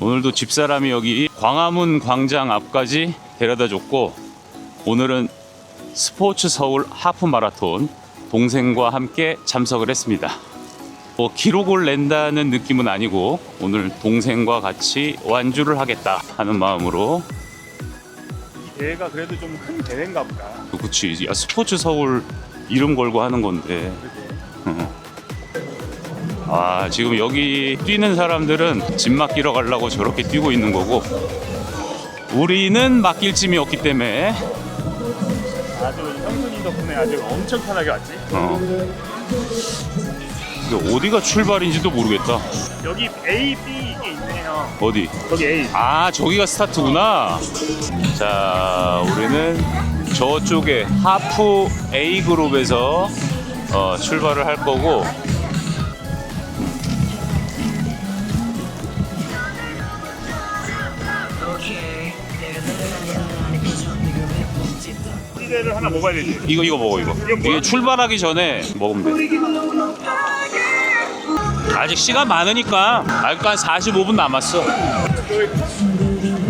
오늘도 집사람이 여기 광화문 광장 앞까지 데려다 줬고 오늘은 스포츠 서울 하프 마라톤 동생과 함께 참석을 했습니다. 뭐 기록을 낸다는 느낌은 아니고 오늘 동생과 같이 완주를 하겠다 하는 마음으로 이 대회가 그래도 좀 큰 대회인가 보다. 그치 야, 스포츠 서울 이름 걸고 하는 건데 어. 아 지금 여기 뛰는 사람들은 집 맡기러 가려고 저렇게 뛰고 있는 거고 우리는 맡길 짐이 없기 때문에 아주 형수님 덕분에 아주 엄청 편하게 왔지. 어. 근데 어디가 출발인지도 모르겠다 여기 A, B 이게 있네요. 어디 여기 A. 아 저기가 스타트구나 자 우리는 저쪽에 하프 A 그룹에서 어, 출발을 할 거고 를 하나 먹어야 되지. 이거 이거 먹어 이거? 이게 출발하기 전에 먹으면 돼 아직 시간 많으니까 아직 한 45분 남았어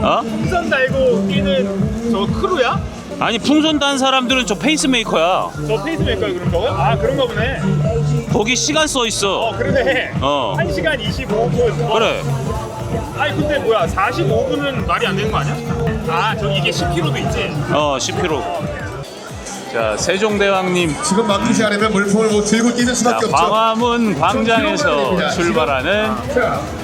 어? 풍선 달고 뛰는 저 크루야? 아니 풍선 단 사람들은 저 페이스메이커야 저 페이스메이커 그런 거? 아 그런가 보네. 거기 시간 써 있어 어 그러네. 어 1시간 25분. 그래 아니 근데 뭐야 45분은 말이 안 되는 거 아니야? 아저 이게 10km도 있지? 어 10km 자 세종대왕님. 지금 막히지 않으면 물품을 뭐 들고 뛰는 자, 수밖에 없죠. 광화문 광장에서 출발하는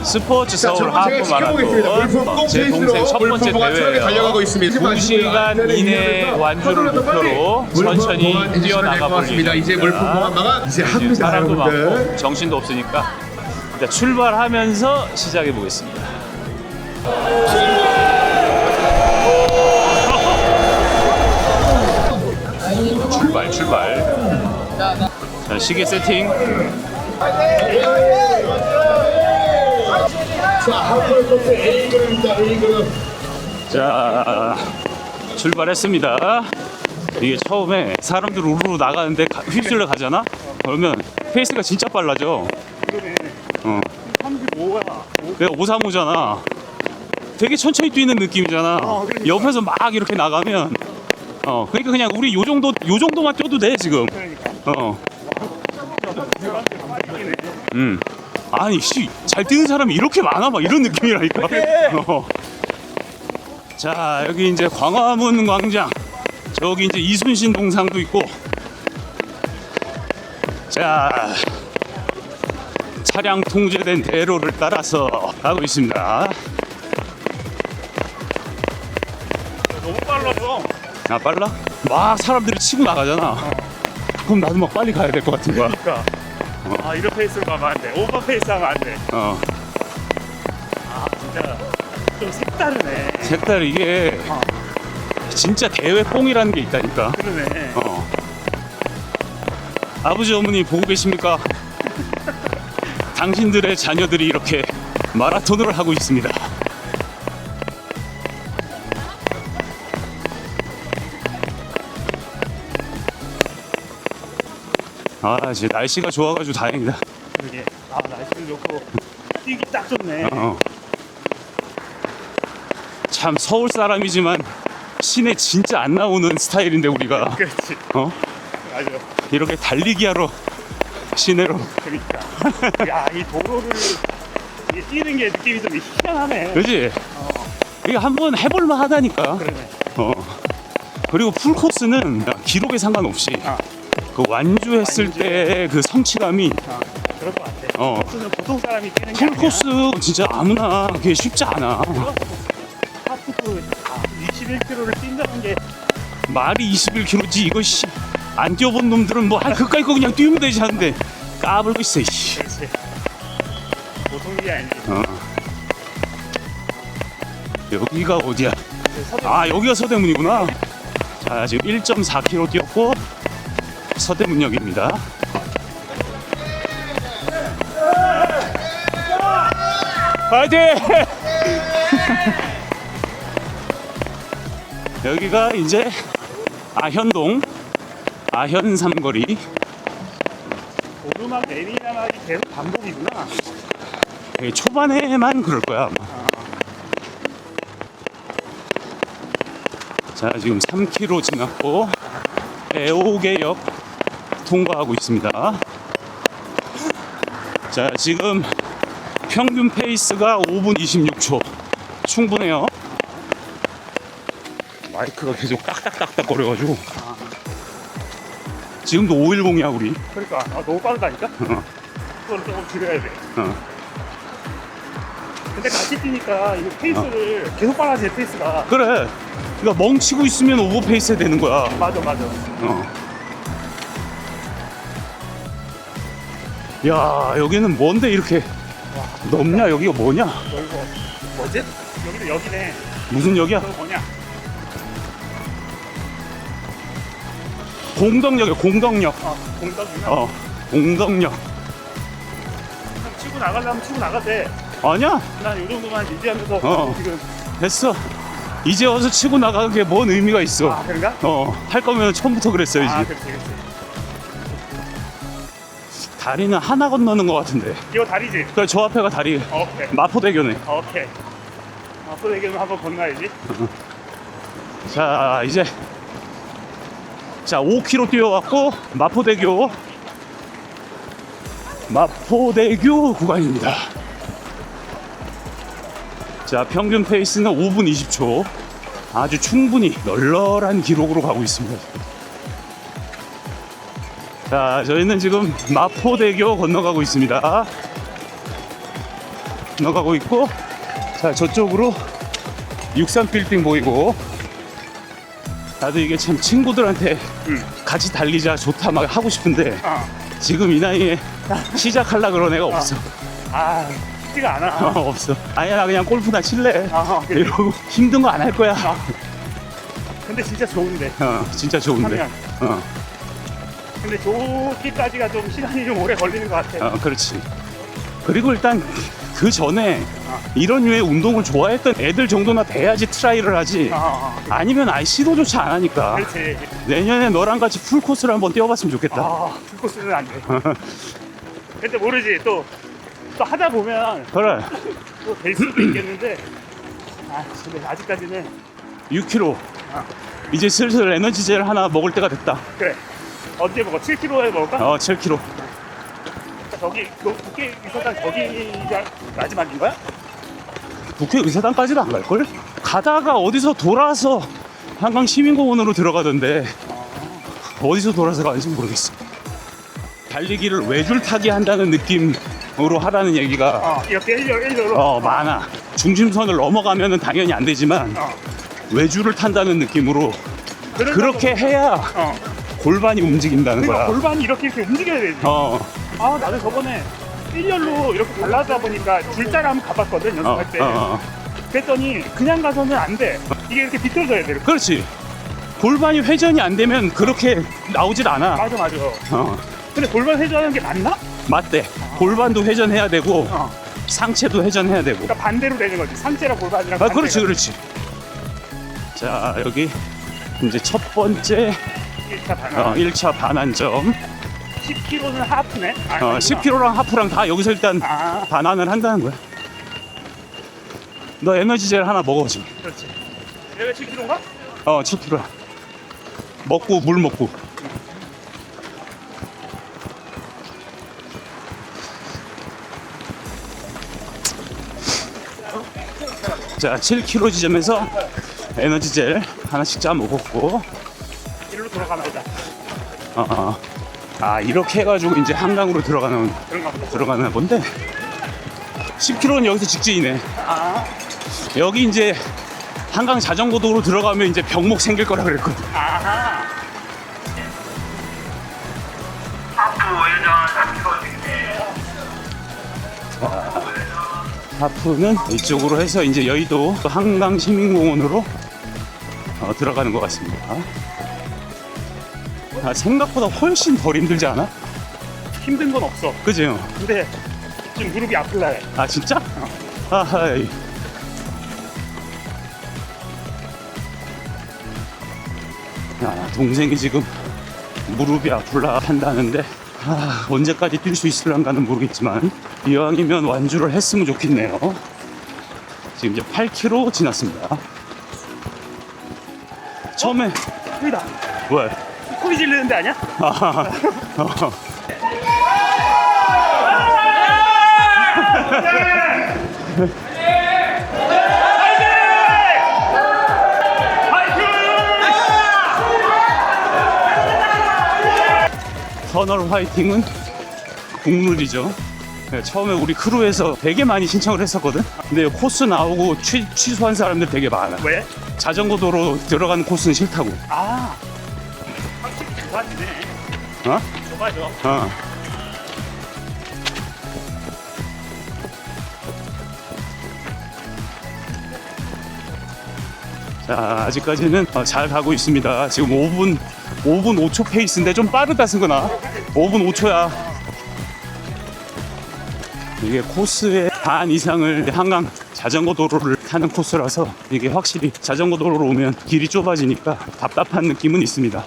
스포츠 자, 서울 저는 제가 하프 지켜보겠습니다. 물품 마라톤 제 동생 첫 번째 물품보가 대회예요 달려가고 있습니다. 2시간 이내 완주를 목표로 천천히 뛰어나가 볼 습니다. 이제 물품 보관마가 이제 합니다, 사람도 많고 여러분들. 정신도 없으니까. 일단 출발하면서 시작해 보겠습니다 자 시계 세팅 자, A그룹입니다. A그룹. 자 출발했습니다 이게 처음에 사람들 우르르 나가는데 가- 휩쓸려 가잖아 그러면 페이스가 진짜 빨라져 그러네. 어 35가. 내가 535잖아 되게 천천히 뛰는 느낌이잖아 어, 그러니까. 옆에서 막 이렇게 나가면 어 그러니까 그냥 우리 요 정도 요 정도만 뛰어도 돼 지금 그러니까. 어. 음. 아니 씨잘 뛰는 사람이 이렇게 많아 막 이런 느낌이라니까 어. 자 여기 이제 광화문 광장 저기 이제 이순신 동상도 있고 자 차량 통제된 대로를 따라서 가고 있습니다 너무 빨라서. 아 빨라? 막 사람들이 치고 나가잖아 그럼 나도 막 빨리 가야 될 것 같은 거야 그러니까. 아 이런 페이스로 가면 안 돼. 오버 페이스 하면 안 돼. 어아 진짜 좀 색다르네. 색깔 이게 어. 진짜 대회 뽕이라는 게 있다니까 그러네. 어. 아버지 어머니 보고 계십니까? 당신들의 자녀들이 이렇게 마라톤을 하고 있습니다. 아, 이제 날씨가 좋아가지고 다행이다. 그러게. 아 날씨도 좋고 뛰기 딱 좋네. 어. 참 서울 사람이지만 시내 진짜 안 나오는 스타일인데 우리가 그렇지. 어? 맞아. 이렇게 달리기 하러 시내로 그러니까. 야 이 도로를 이게 뛰는 게 느낌이 좀 희한하네. 그지? 이게 한번 해볼만 하다니까 그러네. 어. 그리고 풀코스는 기록에 상관없이 아. 그 완주했을 완주. 때그 성취감이 아 그럴 것 같아. 어. 코스는 보통 사람이 뛰는 게 풀코스 진짜 아무나 그게 쉽지 않아. 하프도 아, 21km를 뛴다는 게 말이 21km지 이거 씨, 안 뛰어본 놈들은 뭐 한 그까이 거 그냥 뛰면 되지 하는데 까불고 있어 씨. 그렇지. 보통 일이 아니지. 어. 여기가 어디야? 서대 아 여기가 서대문이구나. 자 지금 1.4km 뛰었고 서대문역입니다. 파이팅! 여기가 이제 아현동, 아현 삼거리. 오르막 내리막이 계속 반복이구나. 예, 초반에만 그럴 거야 아마. 자 지금 3km 지났고 애오개역 통과하고 있습니다. 자, 지금 평균 페이스가 5분 26초. 충분해요. 마이크가 계속 딱딱딱딱 거려가지고. 지금도 510이야, 우리. 그러니까 아, 너무 빠르다니까? 어. 그걸 조금 줄여야 돼. 어. 근데 같이 뛰니까 이 페이스를 계속 빨라지네 페이스가. 그래. 그러니까 멍치고 있으면 오버페이스 되는 거야. 맞아 맞아. 어. 야, 여기는 뭔데 이렇게 넓냐? 여기가 뭐냐? 넓어. 뭐지? 여기도 여기네. 무슨? 그거 뭐냐? 공덕역이야, 공덕역. 어, 공덕이나. 어, 공덕역. 치고 나가려면 치고 나가대. 아니야, 난이 정도만 유지하면서 어. 지금. 됐어. 이제 와서 치고 나가는 게 뭔 의미가 있어. 아 그런가? 어, 할 거면 처음부터 그랬어야지. 아 그렇지 그렇지. 다리는 하나 건너는 것 같은데. 이거 다리지? 그래, 저 앞에가 다리. 오케이. 마포대교네. 오케이. 앞으로 얘기는 한번 건너야지. 자 이제 자 5km 뛰어왔고 마포대교 마포대교 구간입니다 자 평균 페이스는 5분 20초 아주 충분히 널널한 기록으로 가고 있습니다 자 저희는 지금 마포대교 건너가고 있습니다 건너가고 있고 자 저쪽으로 63빌딩 보이고 나도 이게 참 친구들한테 응. 같이 달리자 좋다 막 하고 싶은데 어. 지금 이 나이에 시작하려 그런 애가 없어 아 쉽지가 않아. 어, 없어 아니야 나 그냥 골프나 칠래 아, 그래. 이러고 힘든 거 안 할 거야 근데 진짜 좋은데. 어, 진짜 좋은데 하면. 어, 근데 좋기까지가 좀 시간이 좀 오래 걸리는 것 같아. 어, 그렇지 그리고 일단 그 전에 어. 이런 류의 운동을 좋아했던 애들 정도나 돼야지 트라이를 하지 어, 어, 아니면 아예 시도조차 안 하니까 그렇지. 내년에 너랑 같이 풀 코스를 한번 뛰어봤으면 좋겠다 아, 풀코스는 안 돼. 근데 모르지. 또, 또 하다 보면 그래 또 될 수도 있겠는데. 아, 근데 아직까지는 6km 아. 이제 슬슬 에너지젤 하나 먹을 때가 됐다 그래. 언제 먹어? 7kg에 먹을까? 어 7km 저기, 너 국회 의사당 저기가 마지막인 거야? 국회 의사당까지도 안 갈걸? 가다가 어디서 돌아서 한강 시민공원으로 들어가던데 어디서 돌아서 가는지 모르겠어 달리기를 외줄 타기 한다는 느낌으로 하라는 얘기가 어, 이렇게 일렬, 일렬로. 어 많아 중심선을 넘어가면 당연히 안 되지만 어. 외줄을 탄다는 느낌으로 그렇게 해야 어. 골반이 움직인다는 그러니까 거야 골반이 이렇게 이렇게 움직여야 되지. 어, 아, 나도 저번에 일렬로 이렇게 갈라다 보니까 줄자를 한번 가봤거든, 어, 연습할 때. 어, 어. 그랬더니 그냥 가서는 안 돼. 이게 이렇게 비틀어져야 돼. 이렇게. 그렇지 골반이 회전이 안 되면 그렇게 나오질 않아 맞아, 맞아. 어. 근데 골반 회전하는 게 맞나? 맞대. 골반도 회전해야 되고 어. 상체도 회전해야 되고. 그러니까 반대로 되는 거지. 상체랑 골반이랑. 아, 반대가. 그렇지, 그렇지. 자, 여기 이제 첫 번째 1차 반환. 어, 1차 반환점. 10kg는 하프네. 아, 어, 10kg랑 하프랑 다 여기서 일단 아, 반환을 한다는 거야. 너 에너지 젤 하나 먹어 지금. 그렇지. 얘가 7kg인가? 어, 7kg. 먹고 물 먹고. 자, 7kg 지점에서 에너지 젤 하나씩 짜 먹었고, 이리로 돌아가나 보다. 어, 어. 아 이렇게 해가지고 이제 한강으로 들어가는 그런가 보다. 들어가나 본데, 10km는 여기서 직진이네. 아, 여기 이제 한강 자전거 도로 들어가면 이제 병목 생길 거라 그랬거든. 아하. 하프는 이쪽으로 해서 이제 여의도 또 한강 시민공원으로 어, 들어가는 것 같습니다. 아, 생각보다 훨씬 덜 힘들지 않아? 힘든 건 없어. 그죠? 근데 지금 무릎이 아플라 해. 아 진짜? 아하이. 아, 동생이 지금 무릎이 아플라 한다는데 아, 언제까지 뛸 수 있을란가는 모르겠지만 이왕이면 완주를 했으면 좋겠네요. 지금 이제 8km 지났습니다. 처음에 여기다. 왜? 소리 지르는 데 아니야? 어. 터널 화이팅은 국룰이죠. 네, 처음에 우리 크루에서 되게 많이 신청을 했었거든. 근데 코스 나오고 취, 취소한 사람들 되게 많아. 왜? 자전거 도로 들어가는 코스는 싫다고. 아. 어? 좁아져. 어. 자, 아직까지는 어, 잘 가고 있습니다. 지금 5분, 5분 5초 페이스인데 좀 빠르다 승근아. 5분 5초야. 이게 코스의 반 이상을 한강 자전거 도로를 타는 코스라서 이게 확실히 자전거 도로로 오면 길이 좁아지니까 답답한 느낌은 있습니다.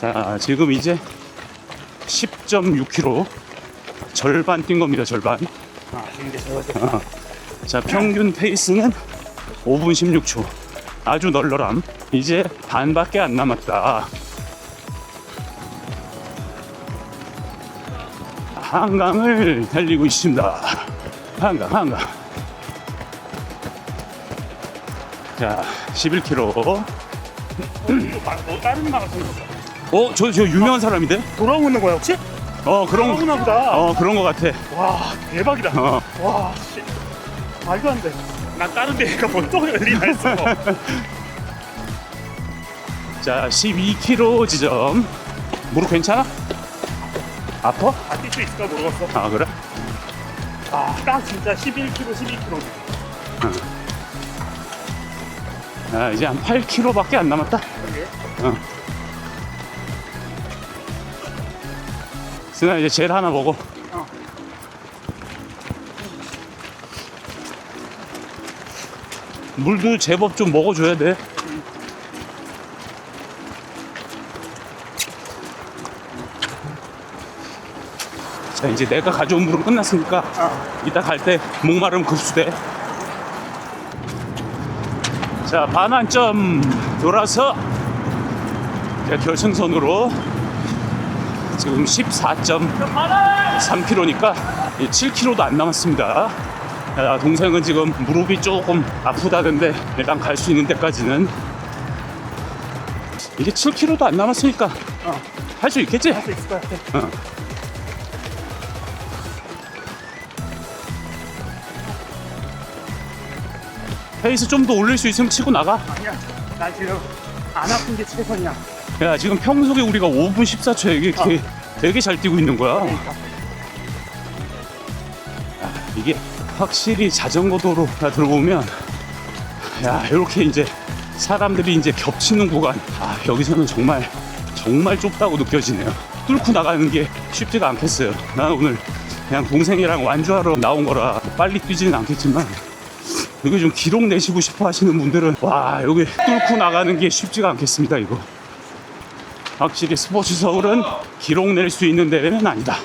자, 지금 이제 10.6km 절반 뛴 겁니다. 절반. 아, 근데 저거 자, 평균 페이스는 5분 16초. 아주 널널함. 이제 반밖에 안 남았다. 한강을 달리고 있습니다. 한강, 한강. 자, 11km. 또 마- 뭐 다른 마라톤 있 어. 어, 저, 저 유명한 사람인데? 돌아오는 거야 혹시? 어, 그런, 돌아오나 보다. 어, 그런 거 같아. 와 대박이다. 어. 와 씨. 말도 안 돼. 난 다른 데가 뭐또 열리나 했어. 자, 12km 지점. 무릎 괜찮아? 아파? 바뀔 수 있을까 모르겠어. 아, 그래? 아, 딱 진짜 11km, 12km. 아, 이제 한 8km밖에 안 남았다. 그게 어. 승아 이제 젤 하나 먹어. 어. 물도 제법 좀 먹어줘야 돼. 자 이제 내가 가져온 물은 끝났으니까 어. 이따 갈 때 목마름 급수대. 자 반환점 돌아서 이제 결승선으로 지금 14.3km니까 7km도 안 남았습니다. 야, 동생은 지금 무릎이 조금 아프다던데 일단 갈 수 있는 데까지는 이게 7km도 안 남았으니까 어. 할수 있겠지? 할 수 있을 것 같아. 어. 페이스 좀 더 올릴 수 있으면 치고 나가. 아니야. 나 지금 안 아픈 게 최선이야. 야 지금 평소에 우리가 5분 14초에 이게 되게, 되게 잘 뛰고 있는 거야. 그러니까. 이게 확실히 자전거 도로가 들어오면 야 이렇게 이제 사람들이 이제 겹치는 구간 아 여기서는 정말 정말 좁다고 느껴지네요 뚫고 나가는 게 쉽지가 않겠어요 나는 오늘 그냥 동생이랑 완주하러 나온 거라 빨리 뛰지는 않겠지만 여기 좀 기록 내시고 싶어 하시는 분들은 와 여기 뚫고 나가는 게 쉽지가 않겠습니다 이거 확실히 스포츠 서울은 기록 낼 수 있는 데는 아니다.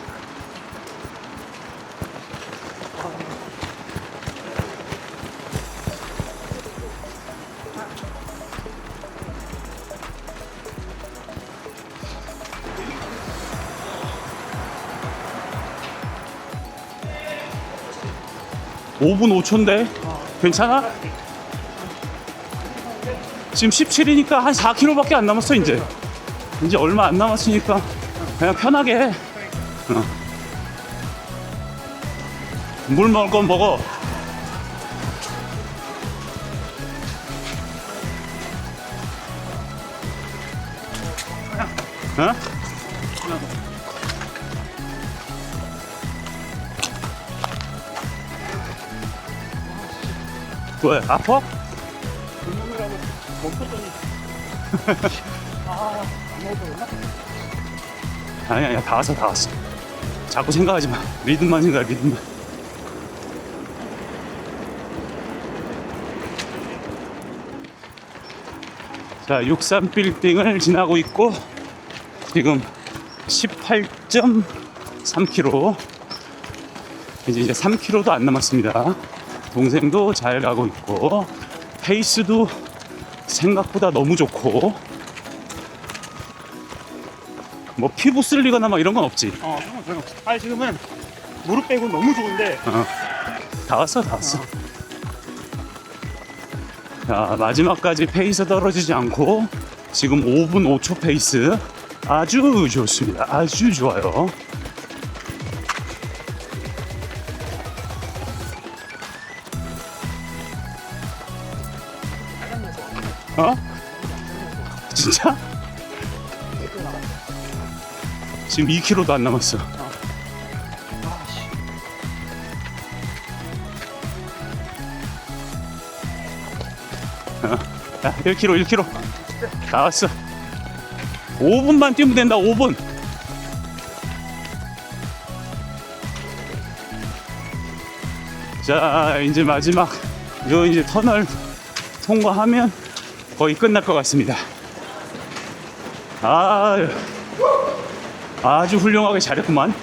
오분 5초인데 괜찮아? 지금 17이니까 한 4km밖에 안 남았어 이제 이제 얼마 안 남았으니까 그냥 편하게 해 어. 물 먹을 건 먹어 어? 왜 아파? 운동을 멈췄더니. 되나? 아니 아니야. 다 왔어 다 왔어. 자꾸 생각하지 마. 리듬만 생각해 리듬만. 자63 빌딩을 지나고 있고 지금 18.3km 이제 이제 3km도 안 남았습니다. 동생도 잘 가고 있고 페이스도 생각보다 너무 좋고 뭐 피부 쓸리거나 막 이런 건 없지. 어, 그런 건 전혀 없어. 아니 지금은 무릎 빼고 너무 좋은데 다 왔어, 다 왔어. 자, 마지막까지 페이스 떨어지지 않고 지금 5분 5초 페이스 아주 좋습니다. 아주 좋아요. 어? 진짜? 지금 2km도 안 남았어. 야, 1km, 1km. 나왔어. 5분만 뛰면 된다, 5분. 자, 이제 마지막. 요 이제 터널 통과하면 거의 끝날 것 같습니다. 아, 아주 훌륭하게 잘했구만.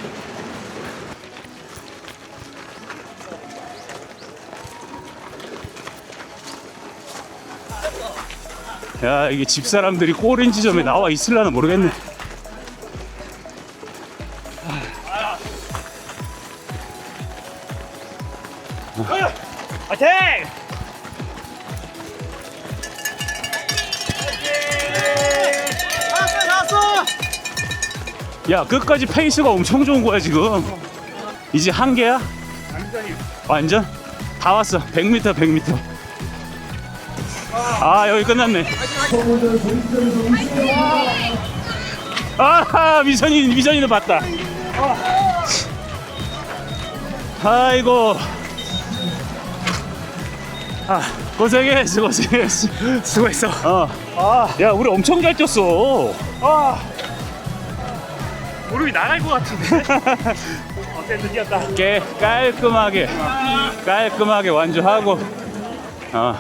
야, 이게 집사람들이 꼬린 지점에 나와 있을라나 모르겠네. 화이팅! 야, 끝까지 페이스가 엄청 좋은 거야, 지금. 이제 한 개야? 완전? 다 왔어. 100m, 100m. 아, 여기 끝났네. 아, 미선이, 미선이도 봤다. 아이고. 아, 고생했어, 고생했어. 수고했어. 어. 아, 야, 우리 엄청 잘 뛰었어. 아, 무릎이 나갈 것 같은데. 어쨌든 뛰었다. 깨 깔끔하게 깔끔하게 완주하고 어.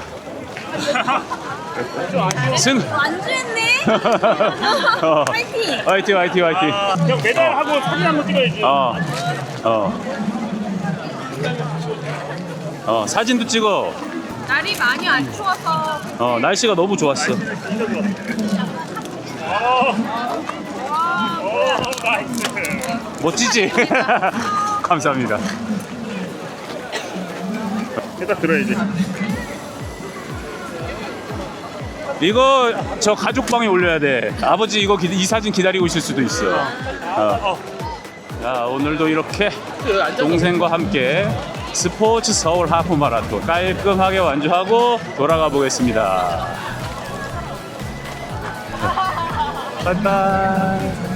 승 완주했네. 어. 파이팅. 화이팅 화이팅 화이팅 아, 형 메달하고 사진 한번 찍어야지. 어. 어. 어, 사진도 찍어. 날이 많이 안 추워서 어, 날씨가 너무 좋았어. 오, 나이스. 멋지지? 감사합니다. 일단 들어야지. 이거 저 가족방에 올려야 돼. 아버지 이거 기- 이 사진 기다리고 있을 수도 있어. 어. 자, 오늘도 이렇게 동생과 함께 스포츠 서울 하프 마라톤 깔끔하게 완주하고 돌아가 보겠습니다. 바이바이.